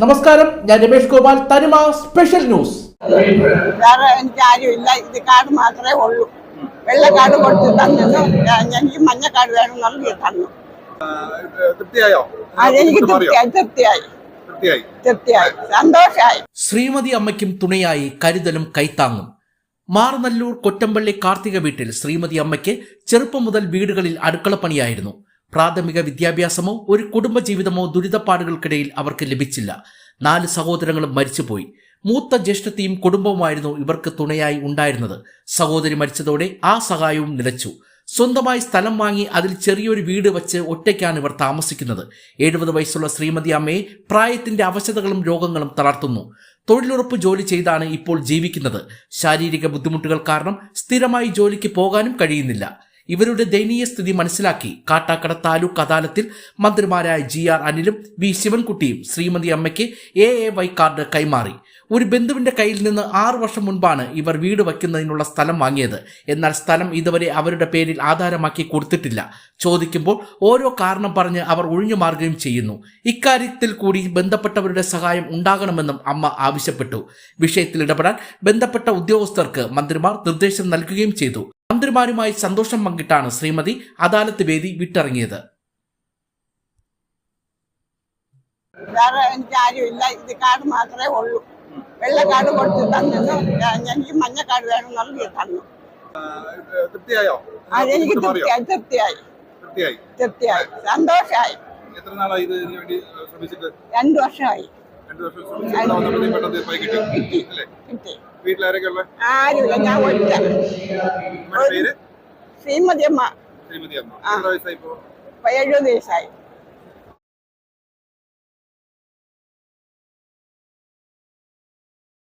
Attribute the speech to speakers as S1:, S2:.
S1: നമസ്കാരം ഞാൻ രമേഷ് ഗോപാൽ തനിമ സ്പെഷ്യൽ ന്യൂസ്
S2: വേറെ എനിക്ക് ഇല്ല ഇത് കാർഡ് മാത്രമേ ഉള്ളൂ. വെള്ള കാർഡ് കൊടുത്ത് തന്നു എനിക്ക് മഞ്ഞ കാർഡ് വേണം നൽകി തന്നു.
S3: തൃപ്തിയായോ?
S2: തൃപ്തിയായി തൃപ്തിയായി.
S3: തൃപ്തിയായി.
S2: തൃപ്തിയായി. സന്തോഷമായി
S1: ശ്രീമതി അമ്മയ്ക്കും തുണയായി കരുതലും കൈത്താങ്ങും. മാറുനല്ലൂർ കൊറ്റമ്പള്ളി കാർത്തിക വീട്ടിൽ ശ്രീമതി അമ്മയ്ക്ക് ചെറുപ്പം മുതൽ വീടുകളിൽ അടുക്കളപ്പണിയായിരുന്നു പ്രാഥമിക വിദ്യാഭ്യാസമോ ഒരു കുടുംബ ജീവിതമോ ദുരിതപ്പാടുകൾക്കിടയിൽ അവർക്ക് ലഭിച്ചില്ല. നാല് സഹോദരങ്ങളും മരിച്ചുപോയി. മൂത്ത ജ്യേഷ്ഠത്തെയും കുടുംബവുമായിരുന്നു ഇവർക്ക് തുണയായി ഉണ്ടായിരുന്നത്. സഹോദരി മരിച്ചതോടെ ആ സഹായവും നിലച്ചു. സ്വന്തമായി സ്ഥലം വാങ്ങി അതിൽ ചെറിയൊരു വീട് വച്ച് ഒറ്റയ്ക്കാണ് ഇവർ താമസിക്കുന്നത്. എഴുപത് വയസ്സുള്ള ശ്രീമതി അമ്മയെ പ്രായത്തിന്റെ അവശതകളും രോഗങ്ങളും തളർത്തുന്നു. തൊഴിലുറപ്പ് ജോലി ചെയ്താണ് ഇപ്പോൾ ജീവിക്കുന്നത്. ശാരീരിക ബുദ്ധിമുട്ടുകൾ കാരണം സ്ഥിരമായി ജോലിക്ക് പോകാനും കഴിയുന്നില്ല. ഇവരുടെ ദയനീയ സ്ഥിതി മനസ്സിലാക്കി കാട്ടാക്കട താലൂക്ക് അദാലത്തിൽ മന്ത്രിമാരായ ജി ആർ അനിലും വി ശിവൻകുട്ടിയും ശ്രീമതി അമ്മയ്ക്ക് എ എ വൈ കാർഡ് കൈമാറി. ഒരു ബന്ധുവിന്റെ കയ്യിൽ നിന്ന് ആറു വർഷം മുൻപാണ് ഇവർ വീട് വയ്ക്കുന്നതിനുള്ള സ്ഥലം വാങ്ങിയത്. എന്നാൽ സ്ഥലം ഇതുവരെ അവരുടെ പേരിൽ ആധാരമാക്കി കൊടുത്തിട്ടില്ല. ചോദിക്കുമ്പോൾ ഓരോ കാരണം പറഞ്ഞ് അവർ ഒഴിഞ്ഞു മാറുകയും ചെയ്യുന്നു. ഇക്കാര്യത്തിൽ കൂടി ബന്ധപ്പെട്ടവരുടെ സഹായം ഉണ്ടാകണമെന്നും അമ്മ ആവശ്യപ്പെട്ടു. വിഷയത്തിൽ ഇടപെടാൻ ബന്ധപ്പെട്ട ഉദ്യോഗസ്ഥർക്ക് മന്ത്രിമാർ നിർദ്ദേശം നൽകുകയും ചെയ്തു. മന്ത്രിമാരുമായി സന്തോഷം പങ്കിട്ടാണ് ശ്രീമതി അദാലത്ത് വേദി വിട്ടിറങ്ങിയത്.
S2: വേറെ എനിക്ക് ആരുമില്ല. ഇത് കാർഡ് മാത്രമേ ഉള്ളൂ. വെള്ള കാർഡ് കൊടുത്ത് തന്നു. എനിക്ക് മഞ്ഞ കാർഡ് വേണം നൽകി തന്നു.
S3: തൃപ്തിയായോ? എനിക്ക്?
S2: തൃപ്തിയായി തൃപ്തിയായി.
S3: തൃപ്തിയായി?
S2: തൃപ്തിയായി. സന്തോഷമായി
S3: എത്ര നാളായി ഇത് ഇതിനു വേണ്ടി ശ്രമിച്ചിട്ട്?
S2: രണ്ടു വർഷമായി.
S3: രണ്ടു വർഷം ശ്രമിച്ചിട്ട് വന്നപ്പോഴത്തേക്ക് പെട്ടെന്ന് തീർപ്പായി കിട്ടി.
S2: കിട്ടി
S3: വീട്ടിലാരൊക്കെ
S2: ആരുമില്ല ഞാൻ ഒറ്റ
S3: പേര്
S2: ശ്രീമതി അമ്മ
S3: ശ്രീമതി അമ്മ. എത്ര വയസ്സായി
S2: ഇപ്പൊ എഴുപത് വയസ്സായി